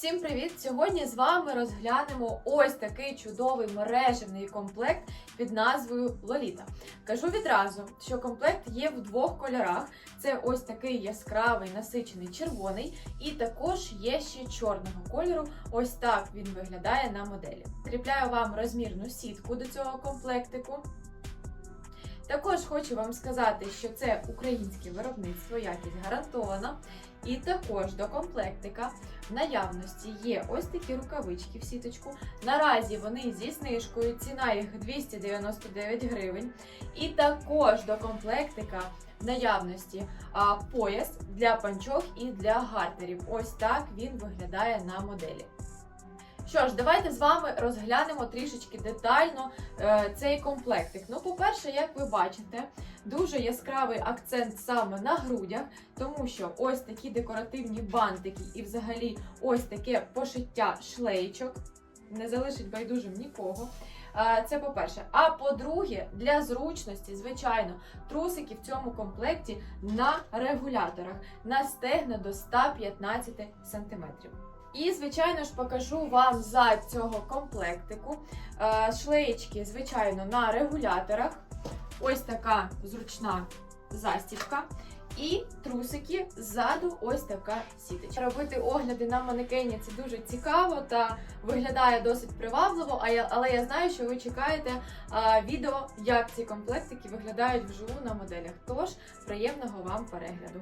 Всім привіт! Сьогодні з вами розглянемо ось такий чудовий мережевний комплект під назвою Лоліта. Кажу відразу, що комплект є в двох кольорах: це ось такий яскравий насичений червоний, і також є ще чорного кольору. Ось так він виглядає на моделі. Кріпляю вам розмірну сітку до цього комплектику. Також хочу вам сказати, що це українське виробництво, якість гарантована. І також до комплектика в наявності є ось такі рукавички в сіточку. Наразі вони зі знижкою, ціна їх 299 гривень. І також до комплектика в наявності а, пояс для панчох і для гартерів. Ось так він виглядає на моделі. Що ж, давайте з вами розглянемо трішечки детально е, цей комплектик. Ну, по-перше, як ви бачите, дуже яскравий акцент саме на грудях, тому що ось такі декоративні бантики і взагалі ось таке пошиття шлейчок не залишить байдужим нікого. Е, Це по-перше. А по-друге, для зручності, звичайно, трусики в цьому комплекті на регуляторах на стегна до 115 см. І, звичайно ж, покажу вам за цього комплектику Е, шлеєчки, звичайно, на регуляторах. Ось така зручна застібка. І трусики ззаду ось така сіточка. Робити огляди на манекені це дуже цікаво та виглядає досить привабливо. Але я знаю, що ви чекаєте відео, як ці комплектики виглядають вживу на моделях. Тож приємного вам перегляду.